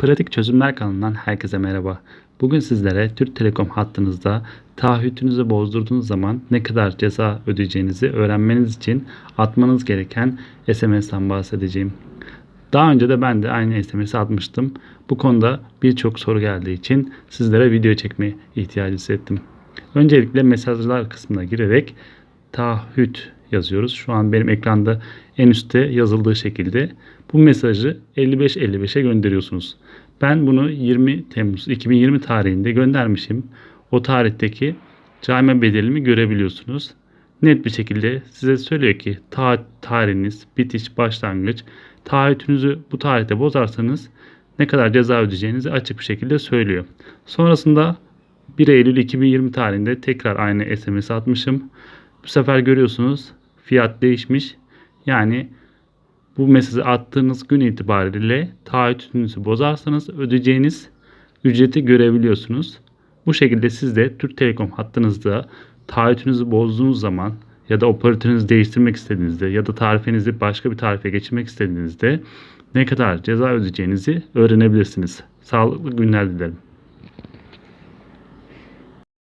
Pratik Çözümler kanalından herkese merhaba. Bugün sizlere Türk Telekom hattınızda taahhütünüzü bozdurduğunuz zaman ne kadar ceza ödeyeceğinizi öğrenmeniz için atmanız gereken SMS'ten bahsedeceğim. Daha önce de ben de aynı SMS'i atmıştım. Bu konuda birçok soru geldiği için sizlere video çekme ihtiyacı hissettim. Öncelikle mesajlar kısmına girerek taahhüt yazıyoruz. Şu an benim ekranda en üstte yazıldığı şekilde bu mesajı 5555'e gönderiyorsunuz. Ben bunu 20 Temmuz 2020 tarihinde göndermişim. O tarihteki cayma bedelimi görebiliyorsunuz. Net bir şekilde size söylüyor ki ta tarihiniz, bitiş, başlangıç, taahhütünüzü bu tarihte bozarsanız ne kadar ceza ödeyeceğinizi açık bir şekilde söylüyor. Sonrasında 1 Eylül 2020 tarihinde tekrar aynı SMS atmışım. Bu sefer görüyorsunuz fiyat değişmiş. Yani bu mesajı attığınız gün itibariyle taahhütünüzü bozarsanız ödeyeceğiniz ücreti görebiliyorsunuz. Bu şekilde siz de Türk Telekom hattınızda taahhütünüzü bozduğunuz zaman ya da operatörünüzü değiştirmek istediğinizde ya da tarifenizi başka bir tarife geçirmek istediğinizde ne kadar ceza ödeyeceğinizi öğrenebilirsiniz. Sağlıklı günler dilerim.